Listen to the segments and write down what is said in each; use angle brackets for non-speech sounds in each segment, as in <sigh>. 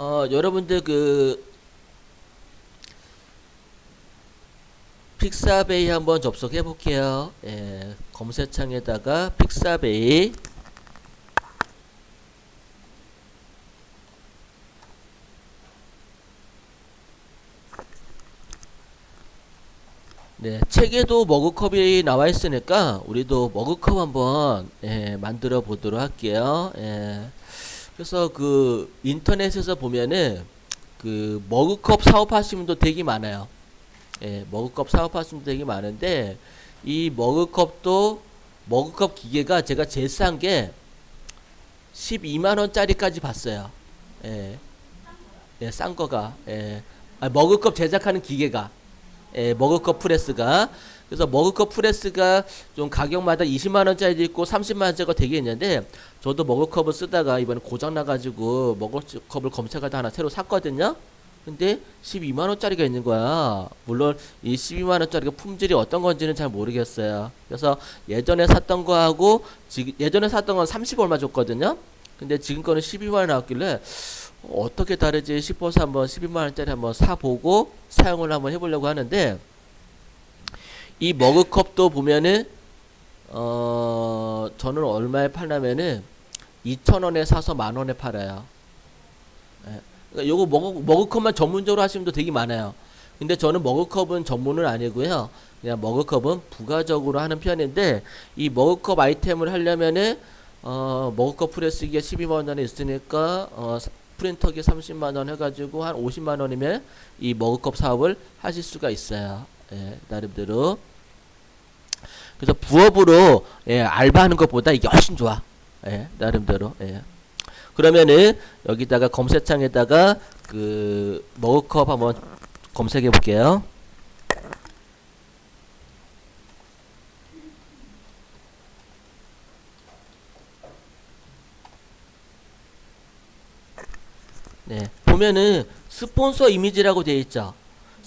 어, 여러분들 그 픽사베이 한번 접속해 볼게요. 예, 검색창에다가 픽사베이 네, 책에도 머그컵이 나와 있으니까 우리도 머그컵 한번 예, 만들어 보도록 할게요. 예. 그래서 그 인터넷에서 보면은 그 머그컵 사업하시는 분도 되게 많아요. 예, 머그컵 사업하시는 분도 되게 많은데 이 머그컵도 머그컵 기계가 제가 제일 싼 게 12만 원짜리까지 봤어요. 예. 예, 싼 거가. 예. 아, 머그컵 제작하는 기계가. 예, 머그컵 프레스가 그래서 머그컵 프레스가 좀 가격마다 20만 원짜리도 있고 30만 원짜리가 되게 있는데 저도 머그컵을 쓰다가 이번에 고장 나가지고 머그컵을 검색하다 하나 새로 샀거든요. 근데 12만 원짜리가 있는 거야. 물론 이 12만 원짜리가 품질이 어떤 건지는 잘 모르겠어요. 그래서 예전에 샀던 거하고 지금 예전에 샀던 건 30 얼마 줬거든요. 근데 지금 거는 12만 원 나왔길래 어떻게 다르지 싶어서 한번 12만 원짜리 한번 사보고 사용을 한번 해보려고 하는데 이 머그컵도 보면은 어 저는 얼마에 팔냐면은 2,000원에 사서 만 원에 팔아요. 예. 그러니까 요거 머그, 머그컵만 전문적으로 하시는 분도 되게 많아요. 근데 저는 머그컵은 전문은 아니고요. 그냥 머그컵은 부가적으로 하는 편인데 이 머그컵 아이템을 하려면은 어 머그컵 프레스기가 12만 원에 있으니까 어 사- 프린터기 30만 원 해가지고 한 50만 원이면 이 머그컵 사업을 하실 수가 있어요. 예, 나름대로. 그래서 부업으로 예, 알바하는 것보다 이게 훨씬 좋아. 예, 나름대로. 예. 그러면은 여기다가 검색창에다가 그 머그컵 한번 검색해 볼게요. 네, 보면은 스폰서 이미지라고 되어 있죠.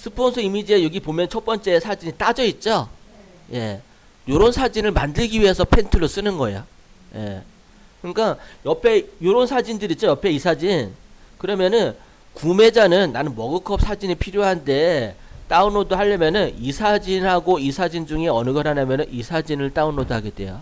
스폰서 이미지에 여기 보면 첫 번째 사진이 따져 있죠. 예, 요런 사진을 만들기 위해서 펜툴을 쓰는 거예요. 예, 그러니까 옆에 요런 사진들 있죠. 옆에 이 사진. 그러면은 구매자는 나는 머그컵 사진이 필요한데 다운로드 하려면은 이 사진하고 이 사진 중에 어느 걸 하냐면은 이 사진을 다운로드 하게 돼요.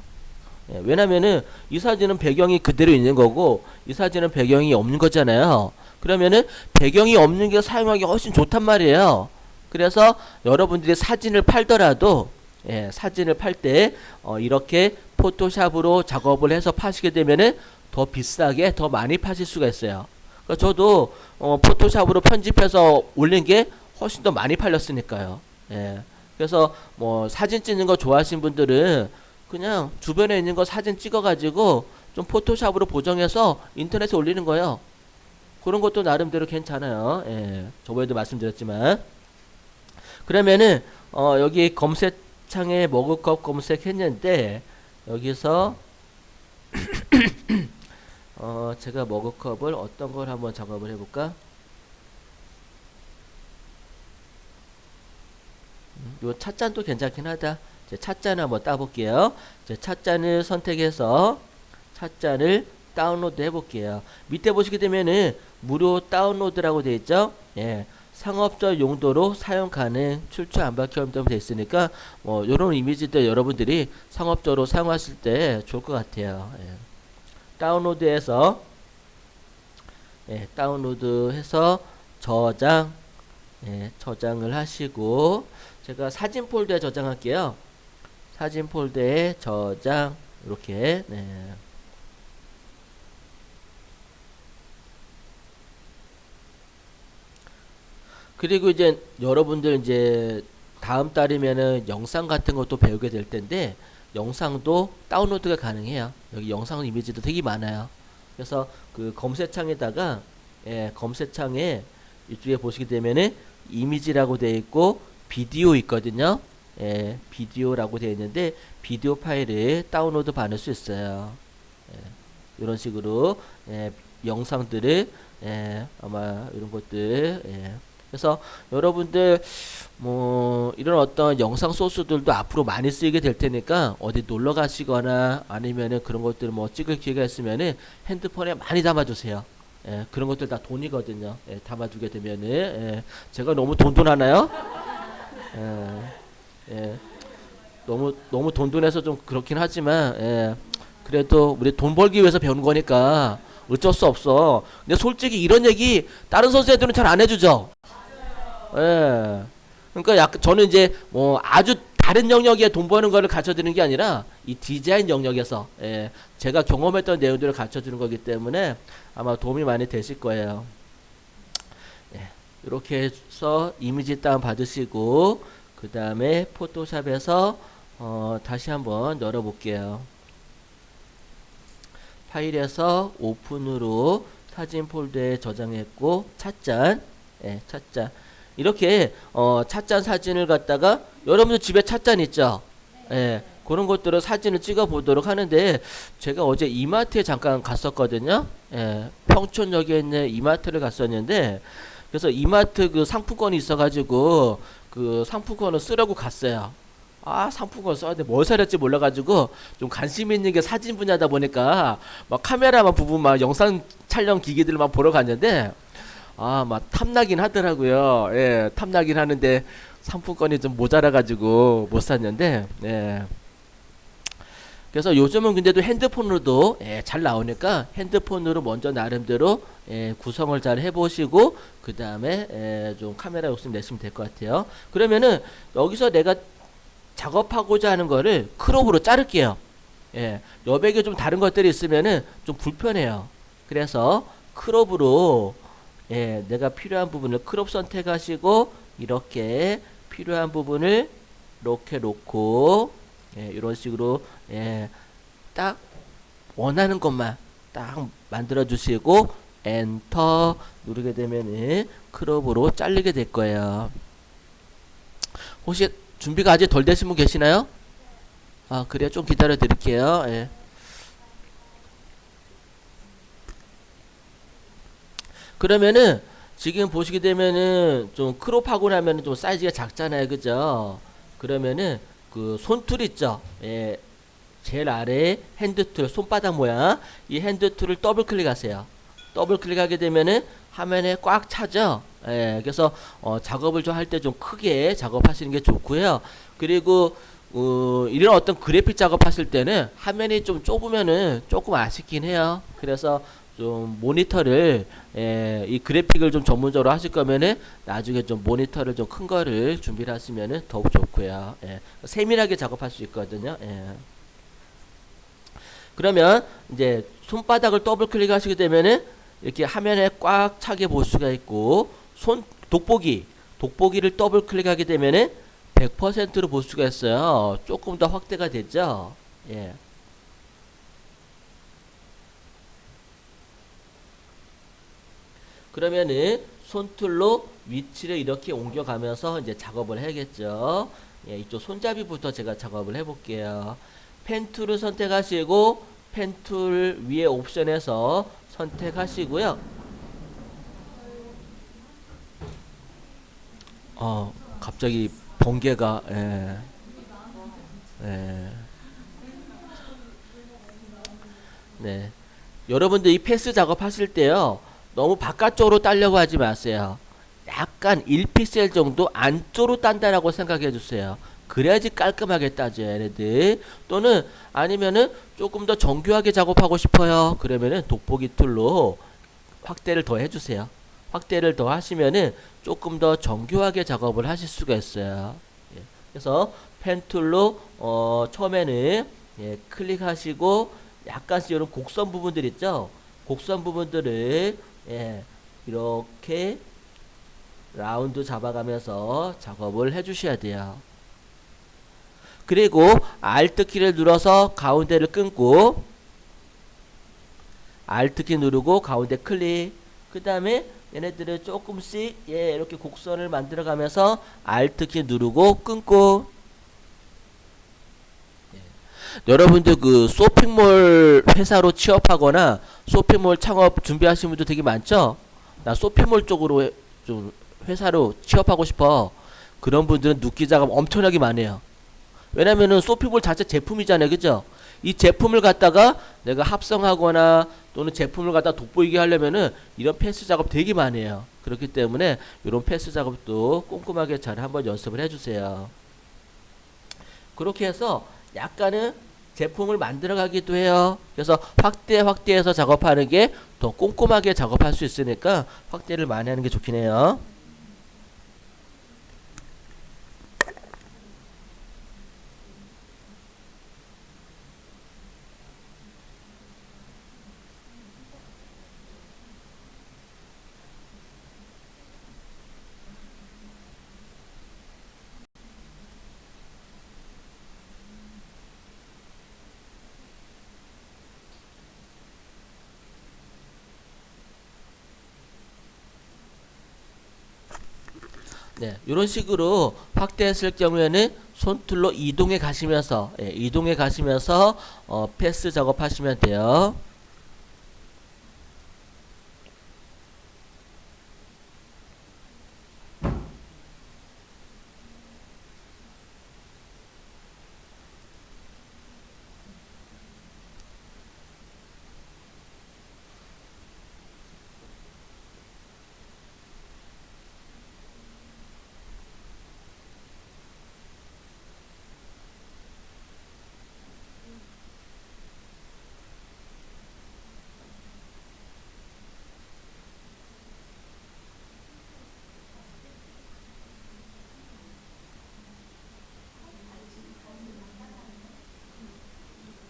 예, 왜냐면은 이 사진은 배경이 그대로 있는 거고 이 사진은 배경이 없는 거잖아요. 그러면은 배경이 없는 게 사용하기 훨씬 좋단 말이에요. 그래서 여러분들이 사진을 팔더라도 예, 사진을 팔때 어, 이렇게 포토샵으로 작업을 해서 파시게 되면은 더 비싸게 더 많이 파실 수가 있어요. 그러니까 저도 어, 포토샵으로 편집해서 올린 게 훨씬 더 많이 팔렸으니까요. 예. 그래서 뭐 사진 찍는 거 좋아하시는 분들은 그냥 주변에 있는 거 사진 찍어가지고 좀 포토샵으로 보정해서 인터넷에 올리는 거예요. 그런 것도 나름대로 괜찮아요. 예. 저번에도 말씀드렸지만. 그러면은, 어, 여기 검색창에 머그컵 검색했는데, 여기서, <coughs> 어, 제가 머그컵을 어떤 걸 한번 작업을 해볼까? 음, 요 찻잔도 괜찮긴 하다. 이제 찻잔을 한번 따볼게요. 이제 찻잔을 선택해서 찻잔을 다운로드 해볼게요. 밑에 보시게 되면은 무료 다운로드라고 되어 있죠. 예. 상업적 용도로 사용 가능 출처 안 밝혀져 되어 있으니까 뭐 이런 이미지들 여러분들이 상업적으로 사용하실 때 좋을 것 같아요. 예. 다운로드해서 예, 다운로드해서 저장 예, 저장을 하시고 제가 사진 폴더에 저장할게요. 사진 폴더에 저장 이렇게 네. 그리고 이제 여러분들 이제 다음 달이면은 영상 같은 것도 배우게 될 텐데 영상도 다운로드가 가능해요. 여기 영상 이미지도 되게 많아요. 그래서 그 검색창에다가 예, 검색창에 이쪽에 보시게 되면은 이미지라고 되어 있고 비디오 있거든요. 예, 비디오라고 되어 있는데 비디오 파일을 다운로드 받을 수 있어요. 예, 이런 식으로 예, 영상들을 예, 아마 이런 것들 예. 그래서 여러분들 뭐 이런 어떤 영상 소스들도 앞으로 많이 쓰이게 될 테니까 어디 놀러 가시거나 아니면은 그런 것들 뭐 찍을 기회가 있으면은 핸드폰에 많이 담아 두세요. 예, 그런 것들 다 돈이거든요. 예, 담아두게 되면은 예, 제가 너무 돈돈하나요? 예, 예, 너무 너무 돈돈해서 좀 그렇긴 하지만 예, 그래도 우리 돈 벌기 위해서 배우는 거니까 어쩔 수 없어. 근데 솔직히 이런 얘기 다른 선생님들은 잘 안 해주죠. 예. 그러니까 약 저는 이제 뭐 아주 다른 영역에 돈 버는 거를 가르쳐 드리는 게 아니라 이 디자인 영역에서 예, 제가 경험했던 내용들을 가르쳐 주는 거기 때문에 아마 도움이 많이 되실 거예요. 예, 이렇게 해서 이미지 다운 받으시고 그 다음에 포토샵에서 어, 다시 한번 열어 볼게요. 파일에서 오픈으로 사진 폴더에 저장했고 찻잔 예, 찻잔 이렇게 어, 찻잔 사진을 갖다가 여러분들 집에 찻잔 있죠? 예, 그런 것들을 사진을 찍어 보도록 하는데 제가 어제 이마트에 잠깐 갔었거든요. 예, 평촌역에 있는 이마트를 갔었는데 그래서 이마트 그 상품권이 있어가지고 그 상품권을 쓰려고 갔어요. 아 상품권 써야 돼. 뭘 사야 될지 몰라가지고 좀 관심 있는 게 사진 분야다 보니까 막 카메라만 부분 막 영상 촬영 기기들만 보러 갔는데 아 막 탐나긴 하더라고요. 예, 탐나긴 하는데 상품권이 좀 모자라가지고 못 샀는데 예. 그래서 요즘은 근데도 핸드폰으로도 예, 잘 나오니까 핸드폰으로 먼저 나름대로 예, 구성을 잘 해보시고 그 다음에 예, 좀 카메라 욕심 내시면 될 것 같아요. 그러면은 여기서 내가 작업하고자 하는 거를 크롭으로 자를게요. 예, 여백에 좀 다른 것들이 있으면은 좀 불편해요. 그래서 크롭으로 예, 내가 필요한 부분을 크롭 선택하시고 이렇게 필요한 부분을 이렇게 놓고 예, 이런 식으로 예, 딱 원하는 것만 딱 만들어 주시고 엔터 누르게 되면은 크롭으로 잘리게 될 거예요. 혹시 준비가 아직 덜 되신 분 계시나요? 아 그래요 좀 기다려 드릴게요. 예. 그러면은 지금 보시게 되면은 좀 크롭하고 나면은 좀 사이즈가 작잖아요, 그죠? 그러면은 그 손툴 있죠? 예, 제일 아래에 핸드툴, 손바닥 모양 이 핸드툴을 더블 클릭하세요. 더블 클릭하게 되면은 화면에 꽉 차죠. 예, 그래서 어, 작업을 좀 할 때 좀 크게 작업하시는 게 좋고요. 그리고 어, 이런 어떤 그래픽 작업하실 때는 화면이 좀 좁으면은 조금 아쉽긴 해요. 그래서 좀 모니터를 예, 이 그래픽을 좀 전문적으로 하실 거면은 나중에 좀 모니터를 좀 큰 거를 준비를 하시면은 더욱 좋고요. 예, 세밀하게 작업할 수 있거든요. 예. 그러면 이제 손바닥을 더블 클릭하시게 되면은 이렇게 화면에 꽉 차게 볼 수가 있고 손 돋보기 돋보기를 더블 클릭하게 되면은 100%로 볼 수가 있어요. 조금 더 확대가 됐죠. 예. 그러면은 손툴로 위치를 이렇게 옮겨가면서 이제 작업을 해야겠죠. 예, 이쪽 손잡이부터 제가 작업을 해볼게요. 펜 툴을 선택하시고 펜 툴 위에 옵션에서 선택하시고요. 어, 갑자기 번개가 예. 예. 네. 여러분들 이 패스 작업하실 때요. 너무 바깥쪽으로 따려고 하지 마세요. 약간 1픽셀 정도 안쪽으로 딴다라고 생각해 주세요. 그래야지 깔끔하게 따져요, 얘네들. 또는 아니면은 조금 더 정교하게 작업하고 싶어요. 그러면은 돋보기 툴로 확대를 더 해주세요. 확대를 더 하시면은 조금 더 정교하게 작업을 하실 수가 있어요. 예. 그래서 펜 툴로 어, 처음에는 예, 클릭하시고 약간씩 이런 곡선 부분들 있죠. 곡선 부분들을 예, 이렇게 라운드 잡아가면서 작업을 해주셔야 돼요. 그리고 Alt 키를 눌러서 가운데를 끊고 Alt 키 누르고 가운데 클릭. 그 다음에 얘네들을 조금씩 예 이렇게 곡선을 만들어가면서 Alt 키 누르고 끊고. 예. 여러분들 그 쇼핑몰 회사로 취업하거나 쇼핑몰 창업 준비하시는 분들 되게 많죠? 나 쇼핑몰 쪽으로 해- 좀 회사로 취업하고 싶어. 그런 분들은 눕기 작업 엄청나게 많이 해요. 왜냐면은 쇼핑몰 자체 제품이잖아요. 그죠? 이 제품을 갖다가 내가 합성하거나 또는 제품을 갖다 돋보이게 하려면은 이런 패스 작업 되게 많이 해요. 그렇기 때문에 이런 패스 작업도 꼼꼼하게 잘 한번 연습을 해주세요. 그렇게 해서 약간은 제품을 만들어 가기도 해요. 그래서 확대 확대해서 작업하는 게 더 꼼꼼하게 작업할 수 있으니까 확대를 많이 하는 게 좋긴 해요. 네, 이런 식으로 확대했을 경우에는 손툴로 이동해 가시면서 예, 이동해 가시면서 어, 패스 작업하시면 돼요.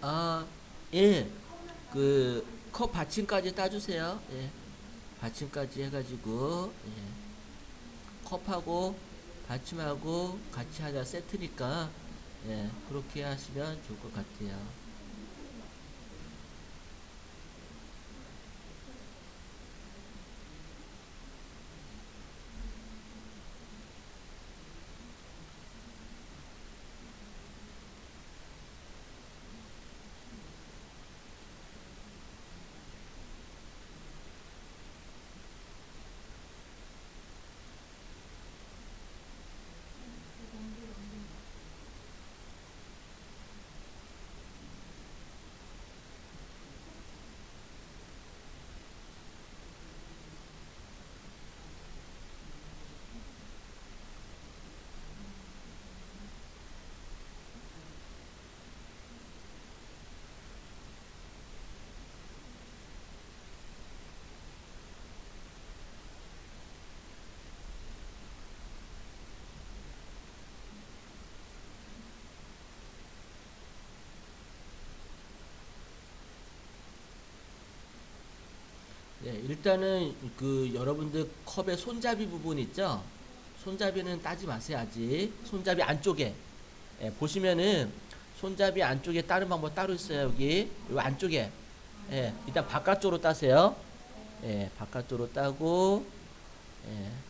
아, 예. 그 컵 받침까지 따주세요. 예. 받침까지 해가지고 예. 컵하고 받침하고 같이 하자 세트니까 예. 그렇게 하시면 좋을 것 같아요. 네, 일단은 그 여러분들 컵의 손잡이 부분 있죠? 손잡이는 따지 마세요 아직. 손잡이 안쪽에 예, 보시면은 손잡이 안쪽에 다른 방법 따로 있어요 여기 요 안쪽에 예, 일단 바깥쪽으로 따세요. 예, 바깥쪽으로 따고 예.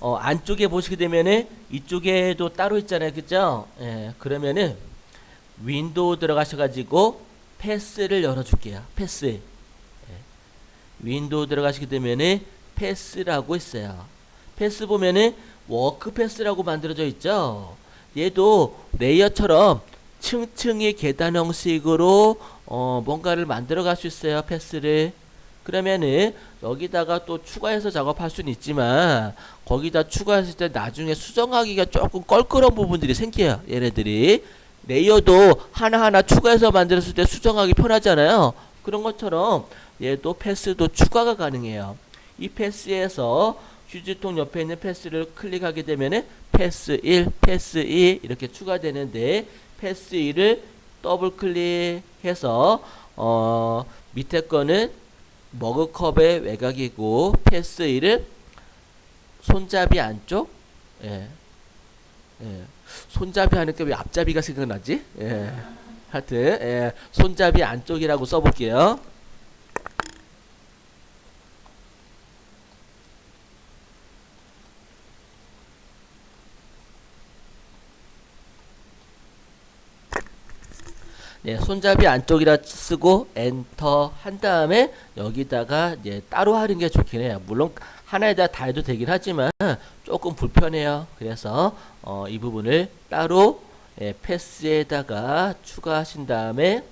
어, 안쪽에 보시게 되면은 이쪽에도 따로 있잖아요. 그죠? 예, 그러면은 윈도우 들어가셔가지고 패스를 열어줄게요. 패스. 예. 윈도우 들어가시게 되면은 패스라고 있어요. 패스 보면은 워크 패스라고 만들어져 있죠. 얘도 레이어처럼 층층이 계단 형식으로 어, 뭔가를 만들어 갈 수 있어요. 패스를. 그러면은 여기다가 또 추가해서 작업할 수는 있지만 거기다 추가했을 때 나중에 수정하기가 조금 껄끄러운 부분들이 생겨요. 얘네들이 레이어도 하나하나 추가해서 만들었을 때 수정하기 편하잖아요. 그런 것처럼 얘도 패스도 추가가 가능해요. 이 패스에서 휴지통 옆에 있는 패스를 클릭하게 되면은 패스 1, 패스 2 이렇게 추가되는데 패스 1을 더블 클릭해서 어 밑에 거는 머그컵의 외곽이고 패스 1을 손잡이 안쪽 예. 예. 손잡이 하니까 왜 앞잡이가 생각나지? 예. 하여튼 예. 손잡이 안쪽이라고 써볼게요. 네, 손잡이 안쪽이라 쓰고 엔터 한 다음에 여기다가 이제 따로 하는 게 좋긴 해요. 물론 하나에다 다 해도 되긴 하지만 조금 불편해요. 그래서 어, 이 부분을 따로 예, 패스에다가 추가하신 다음에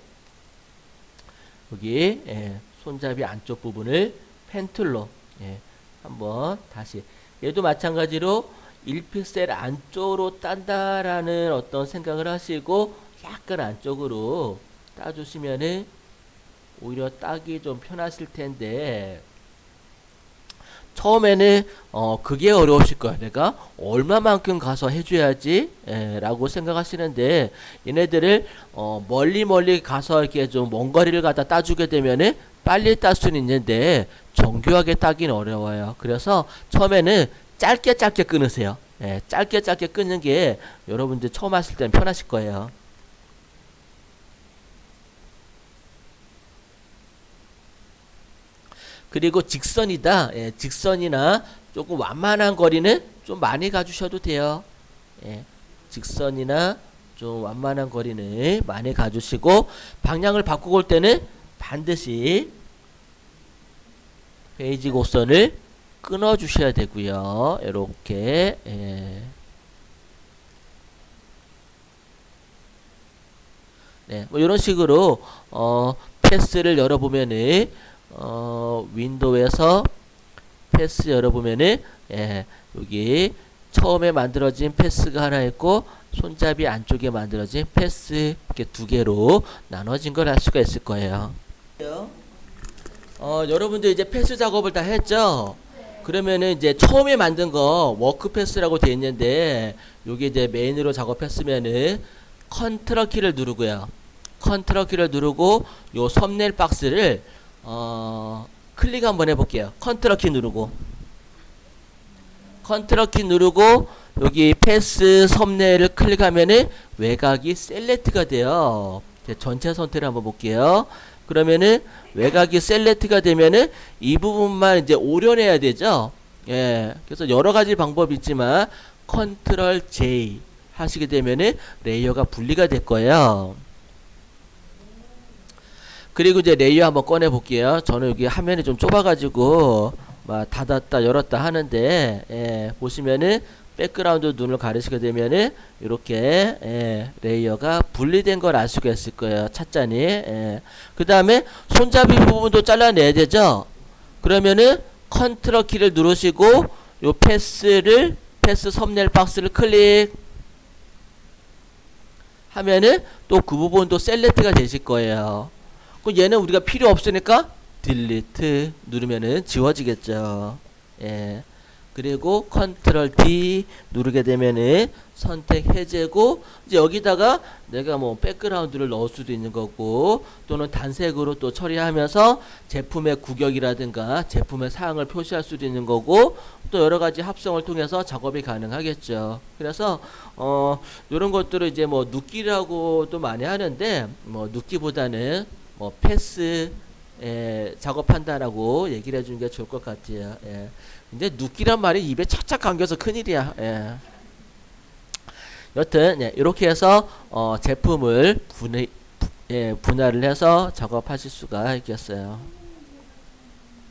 여기 예, 손잡이 안쪽 부분을 펜툴로 예, 한번 다시 얘도 마찬가지로 1픽셀 안쪽으로 딴다라는 어떤 생각을 하시고 약간 안쪽으로 따주시면은 오히려 따기 좀 편하실 텐데 처음에는 어 그게 어려우실 거야. 내가 얼마만큼 가서 해줘야지 에, 라고 생각하시는데 얘네들을 어 멀리 멀리 가서 이렇게 좀 먼 거리를 갖다 따주게 되면은 빨리 딸 수는 있는데 정교하게 따기는 어려워요. 그래서 처음에는 짧게 짧게 끊으세요. 예, 짧게 짧게 끊는 게 여러분들 처음 하실 때는 편하실 거예요 그리고 직선이다. 예, 직선이나 조금 완만한 거리는 좀 많이 가주셔도 돼요. 예, 직선이나 좀 완만한 거리는 많이 가주시고 방향을 바꾸고 올 때는 반드시 페이지 곡선을 끊어 주셔야 되고요. 이렇게 예. 네, 뭐 이런 식으로 어 패스를 열어보면은 어, 윈도우에서 패스 열어보면은 예, 여기 처음에 만들어진 패스가 하나 있고 손잡이 안쪽에 만들어진 패스 이렇게 두 개로 나눠진 걸 알 수가 있을 거예요. 어, 여러분들 이제 패스 작업을 다 했죠? 그러면은 이제 처음에 만든 거 워크 패스라고 되어 있는데 요게 이제 메인으로 작업했으면은 컨트롤 키를 누르고요. 컨트롤 키를 누르고 요 썸네일 박스를 어, 클릭 한번 해볼게요. 컨트롤 키 누르고 컨트롤 키 누르고 여기 패스 썸네일을 클릭하면은 외곽이 셀렉트가 돼요. 전체 선택을 한번 볼게요. 그러면은 외곽이 셀렉트가 되면은 이 부분만 이제 오려내야 되죠. 예. 그래서 여러 가지 방법이 있지만 컨트롤 J 하시게 되면은 레이어가 분리가 될 거예요. 그리고 이제 레이어 한번 꺼내 볼게요. 저는 여기 화면이 좀 좁아가지고 막 닫았다 열었다 하는데 예, 보시면은 백그라운드 눈을 가리시게 되면은 이렇게 예, 레이어가 분리된 걸 알 수가 있을 거예요. 찻잔이. 예. 그 다음에 손잡이 부분도 잘라내야 되죠. 그러면은 컨트롤 키를 누르시고 요 패스를 패스 썸네일 박스를 클릭 하면은 또 그 부분도 셀렉트가 되실 거예요. 그럼 얘는 우리가 필요 없으니까 딜리트 누르면은 지워지겠죠. 예. 그리고 컨트롤 D 누르게 되면은 선택 해제고 이제 여기다가 내가 뭐 백그라운드를 넣을 수도 있는 거고 또는 단색으로 또 처리하면서 제품의 구격이라든가 제품의 사항을 표시할 수도 있는 거고 또 여러 가지 합성을 통해서 작업이 가능하겠죠. 그래서 어 이런 것들을 이제 뭐 눕기라고도 많이 하는데 뭐 눕기보다는 뭐 패스 예, 작업한다라고 얘기를 해주는 게 좋을 것 같아요. 예. 근데 눕기란 말이 입에 착착 감겨서 큰일이야. 예. 여튼 예, 이렇게 해서 어, 제품을 분해, 예, 분할을 해서 작업하실 수가 있겠어요.